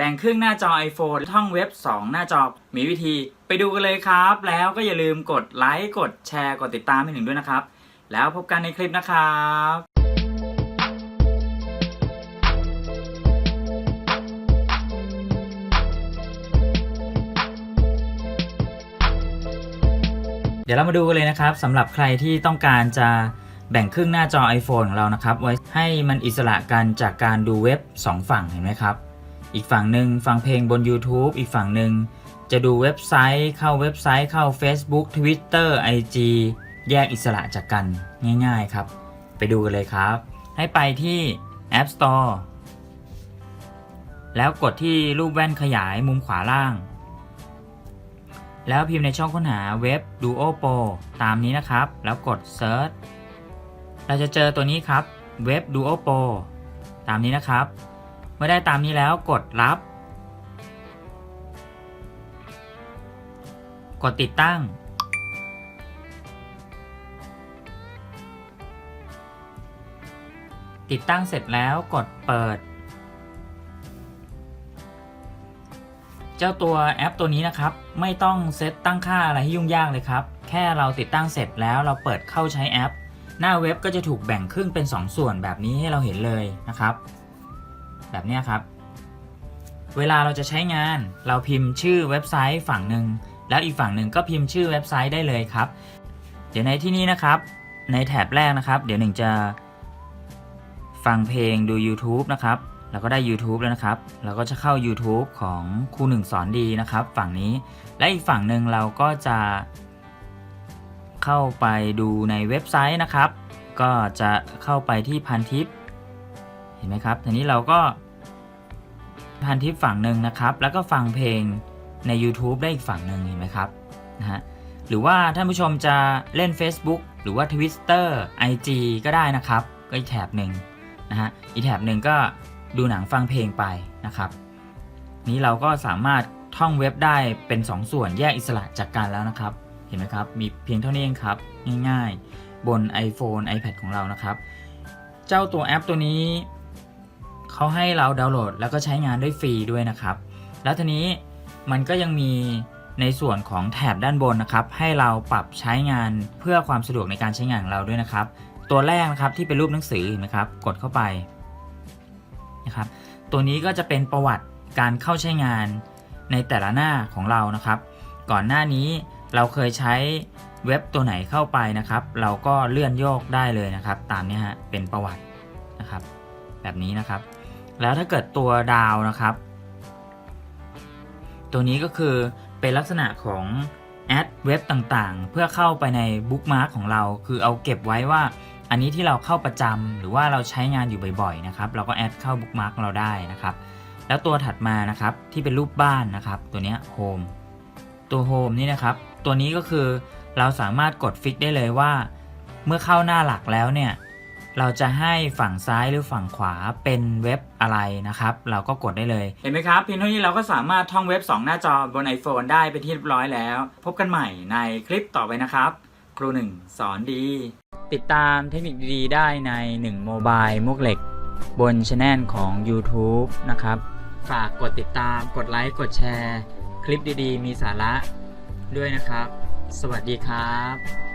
แบ่งครึ่งหน้าจอ iPhone ท่องเว็บ 2 หน้าจอ มีวิธีไปดูกันเลยครับ แล้วก็อย่าลืมกดไลค์กดแชร์กดติดตามให้ถึงด้วยนะครับ แล้วพบกันในคลิปนะครับเดี๋ยวเรามาดูกันเลยนะครับสำหรับใครที่ต้องการจะแบ่งครึ่งหน้าจอ iPhone ของเรานะครับ ไว้ให้มันอิสระกันจากการดูเว็บ 2 ฝั่งเห็นไหมครับ อีกฝั่งหนึ่งฟังเพลงบน YouTube อีกฝั่งหนึ่งจะดูเว็บไซต์เข้าเว็บไซต์เข้า Facebook Twitter IG แยกอิสระจากกันง่ายๆครับ ไปดูกันเลยครับ ให้ไปที่ App Store แล้วกดที่รูปแว่นขยายมุมขวาล่าง แล้วพิมพ์ในช่องค้นหาเว็บ Duo Pro ตามนี้นะครับ แล้วกด Search เราจะเจอตัวนี้ครับเว็บ Duo Pro ตามนี้นะครับ เมื่อได้ตามนี้แล้วกดรับ กดติดตั้ง ติดตั้งเสร็จแล้วกดเปิด เจ้าตัวแอปตัวนี้นะครับ ไม่ต้องเซตตั้งค่าอะไรให้ยุ่งยากเลยครับ แค่เราติดตั้งเสร็จแล้วเราเปิดเข้าใช้แอป หน้าเว็บก็จะถูกแบ่งครึ่งเป็น 2 ส่วนแบบนี้ให้เราเห็นเลยนะครับ แบบนี้ครับ เวลาเราจะใช้งานเราพิมพ์ชื่อเว็บไซต์ฝั่งหนึ่งแล้วอีกฝั่งหนึ่งก็พิมพ์ชื่อเว็บไซต์ได้เลยครับ เดี๋ยวในที่นี้นะครับ ในแถบแรกนะครับ เดี๋ยวหนึ่งจะ ฟังเพลงดู YouTube นะครับเราก็ได้ YouTube แล้วนะครับ เราก็จะเข้า YouTube ของครูหนึ่งสอนดีนะครับ ฝั่งนี้ และอีกฝั่งหนึ่งเราก็จะ เข้าไปดูในเว็บไซต์นะครับ ก็จะเข้าไปที่พันทิป เห็นไหมครับทีนี้เราก็พันทิปฝั่งหนึ่งนะครับ แล้วก็ฟังเพลงใน YouTube ได้อีกฝั่งหนึ่งเห็นไหมครับนะฮะหรือว่าท่านผู้ชมจะเล่น Facebook หรือว่า Twitter IG ก็ได้นะครับ ก็อีกแถบหนึ่งนะฮะอีกแถบหนึ่งก็ดูหนังฟังเพลงไปนะครับ นี้เราก็สามารถท่องเว็บได้เป็น 2ส่วนแยกอิสระจากกันแล้วนะครับ เห็นไหมครับ มีเพียงเท่านี้เองครับ ง่ายๆ บน iPhone iPad ของเรานะครับ เจ้าตัวแอปตัวนี้ เขาให้เราดาวน์โหลด แล้วก็ใช้งานได้ฟรีด้วยนะครับ แล้วทีนี้มันก็ยังมีในส่วนของแถบด้านบนนะครับ ให้เราปรับใช้งานเพื่อความสะดวกในการใช้งานของเราด้วยนะครับ ตัวแรกนะครับที่เป็นรูปหนังสือเห็นไหมครับ กดเข้าไปนะครับ ตัวนี้ก็จะเป็นประวัติการเข้าใช้งานในแต่ละหน้าของเรานะครับ ก่อนหน้านี้เราเคยใช้เว็บตัวไหนเข้าไปนะครับ เราก็เลื่อนโยกได้เลยนะครับ ตามนี้ฮะเป็นประวัตินะครับ แบบนี้นะครับ แล้วถ้าเกิดตัวดาวนะครับ ตัวนี้ก็คือเป็นลักษณะของแอดเว็บต่างๆ เพื่อเข้าไปในบุ๊กมาร์กของเรา คือเอาเก็บไว้ว่า อันนี้ที่เราเข้าประจำหรือว่าเราใช้งานอยู่บ่อยๆนะครับ เราก็แอดเข้าบุ๊กมาร์กเราได้นะครับ แล้วตัวถัดมานะครับที่เป็นรูปบ้านนะครับ ตัวนี้โฮมตัวโฮมนี่นะครับ ตัวนี้ก็คือเราสามารถกดฟิกได้เลยว่า เมื่อเข้าหน้าหลักแล้วเนี่ย เราจะให้ฝั่งซ้ายหรือฝั่งขวาเป็นเว็บอะไรนะครับ เราก็กดได้เลย เห็นไหมครับ เพียงเท่านี้เราก็สามารถท่องเว็บ 2 หน้าจอบน iPhone ได้เป็นที่เรียบร้อยแล้ว พบกันใหม่ในคลิปต่อไปนะครับ ครูหนึ่งสอนดี ติดตามเทคนิคดีๆได้ใน1โมบายมุกเหล็ก บนช anel ของ YouTube นะครับ ฝากกดติดตามกดไลค์กดแชร์ คลิปดีๆ มีสาระด้วยนะครับ สวัสดีครับ